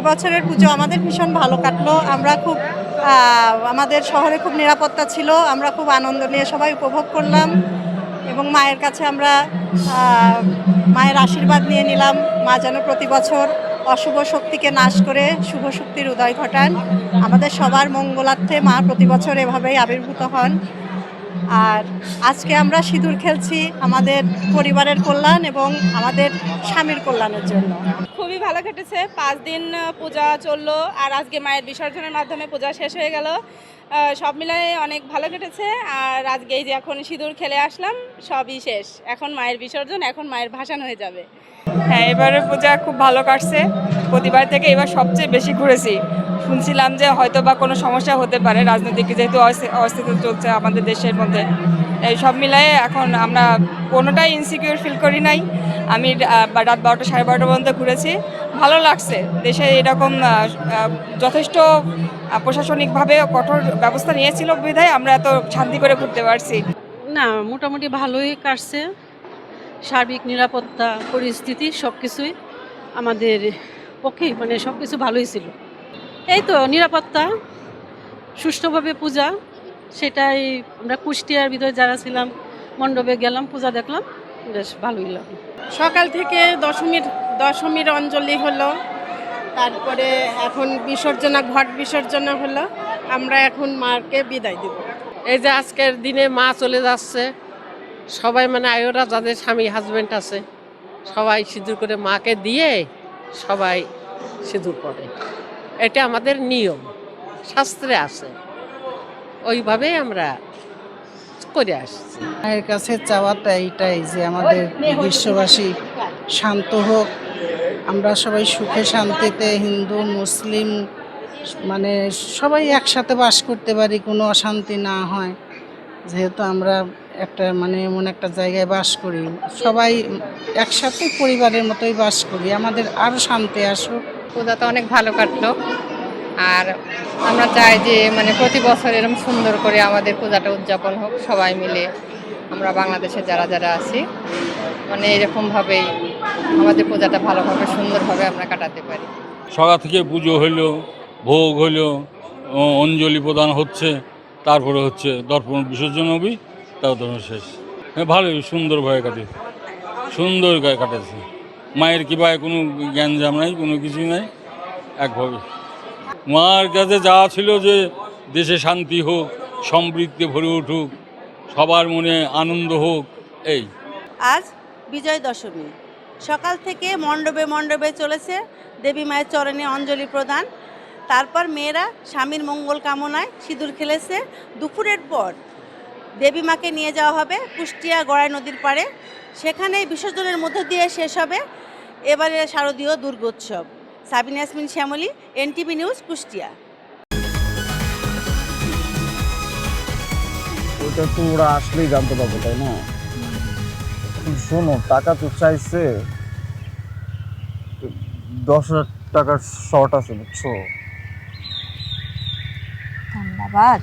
এবছরের পুজো আমাদের ভীষণ ভালো কাটলো। আমরা খুব আমাদের শহরে খুব নিরাপত্তা ছিল। আমরা খুব আনন্দ নিয়ে সবাই উপভোগ করলাম এবং মায়ের কাছে আমরা মায়ের আশীর্বাদ নিয়ে নিলাম। মা যেন প্রতি বছর অশুভ শক্তিকে নাশ করে শুভ শক্তির উদয় ঘটান। আমাদের সবার মঙ্গলার্থে মা প্রতি বছর এভাবেই আবির্ভূত হন। আর আজকে আমরা সিঁদুর খেলছি আমাদের পরিবারের কল্যাণ এবং আমাদের স্বামীর কল্যাণের জন্য। খুবই ভালো কেটেছে পাঁচ দিন পূজা চলল আর আজকে মায়ের বিসর্জনের মাধ্যমে পূজা শেষ হয়ে গেল। সব মিলাই অনেক ভালো কেটেছে আর আজকে এই যে এখন সিঁদুর খেলে আসলাম সবই শেষ। এখন মায়ের বিসর্জন এখন মায়ের ভাসান হয়ে যাবে। হ্যাঁ এবারে পূজা খুব ভালো কাটছে। প্রতিবার থেকে এবার সবচেয়ে বেশি ঘুরেছি। শুনছিলাম যে হয়তো বা কোনো সমস্যা হতে পারে, রাজনৈতিক যেহেতু অস্থি- অস্থিরতা চলছে আমাদের দেশের মধ্যে। এই সব মিলায়ে এখন আমরা কোনোটাই ইনসিকিউর ফিল করি নাই। আমি রাত বারোটা সাড়ে বারোটা পর্যন্ত ঘুরেছি। ভালো লাগছে। দেশে এরকম যথেষ্ট প্রশাসনিকভাবে কঠোর ব্যবস্থা নিয়েছিল বিধায় আমরা এত শান্তি করে ঘুরতে পারছি। না, মোটামুটি ভালোই কাটছে। সার্বিক নিরাপত্তা, পরিস্থিতি সব কিছুই আমাদের পক্ষেই মানে সব কিছু ভালোই ছিল। এই তো নিরাপত্তা সুষ্ঠুভাবে পূজা সেটাই আমরা কুষ্টিয়ার ভিতরে যারা ছিলাম মণ্ডপে গেলাম পূজা দেখলাম বেশ ভালোই লাগল। সকাল থেকে দশমীর দশমীর অঞ্জলি হলো তারপরে এখন বিসর্জনা ঘট বিসর্জনা হলো আমরা এখন মাকে বিদায় দেব। এই যে আজকের দিনে মা চলে যাচ্ছে সবাই মানে আয়োরা যাদের স্বামী হাজবেন্ড আছে সবাই সিঁদুর করে মাকে দিয়ে সবাই সিঁদুর পরে। এটা আমাদের নিয়ম, শাস্ত্রে আছে। ওইভাবেই আমরা করে আসছি। মায়ের কাছে চাওয়াটা এইটাই যে আমাদের বিশ্ববাসী শান্ত হোক। আমরা সবাই সুখে শান্তিতে হিন্দু, মুসলিম মানে সবাই একসাথে বাস করতে পারি, কোনো অশান্তি না হয়। যেহেতু আমরা একটা মানে এমন একটা জায়গায় বাস করি। সবাই একসাথে পরিবারের মতোই বাস করি। আমাদের আরও শান্তি আসুক। পূজা তো অনেক ভালো কাটলো। আর আমরা চাই যে মানে প্রতি বছর এরকম সুন্দর করে আমাদের পূজাটা উদযাপন হোক সবাই মিলে আমরা বাংলাদেশে যারা যারা আছি মানে এরকমভাবেই আমাদের পূজাটা ভালোভাবে সুন্দরভাবে আমরা কাটাতে পারি। সকাল থেকে পুজো হইল ভোগ হইল অঞ্জলি প্রদান হচ্ছে তারপরে হচ্ছে দর্পণ বিসর্জন হবি। তারপর শেষ। হ্যাঁ ভালোই, সুন্দর সুন্দরভাবে কাটে। সুন্দর গায়ে কাটেছে। মায়ের কৃপায় কোনো জ্ঞানজাম নাই, কোনো কিছুই নাই, একভাবে। মার কাছে যা ছিল যে দেশে শান্তি হোক, সমৃদ্ধি ভরে উঠুক, সবার মনে আনন্দ হোক, এই। আজ বিজয় দশমী। সকাল থেকে মণ্ডপে মণ্ডপে চলেছে দেবী মায়ের চরণে অঞ্জলি প্রদান। তারপর মেয়েরা স্বামীর মঙ্গল কামনায় সিঁদুর খেলেছে। দুপুরের পর দেবী মাকে নিয়ে যাওয়া হবে কুষ্টিয়া গড়াই নদীর পাড়ে। সেখানে বিসর্জনের মধ্য দিয়ে শেষ হবে এবারে শারদীয় দুর্গোৎসব সাবিনা ইয়াসমিন শ্যামলী এনটিভি নিউজ কুষ্টিয়া। ওইটা তো ওরা আসলেই জানতে পারব তাই না? শোনো টাকা তো চাইছে। দশ হাজার টাকার শর্ট আছে বুঝছ? ধন্যবাদ।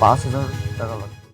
পাঁচ হাজার টাকা লাগবে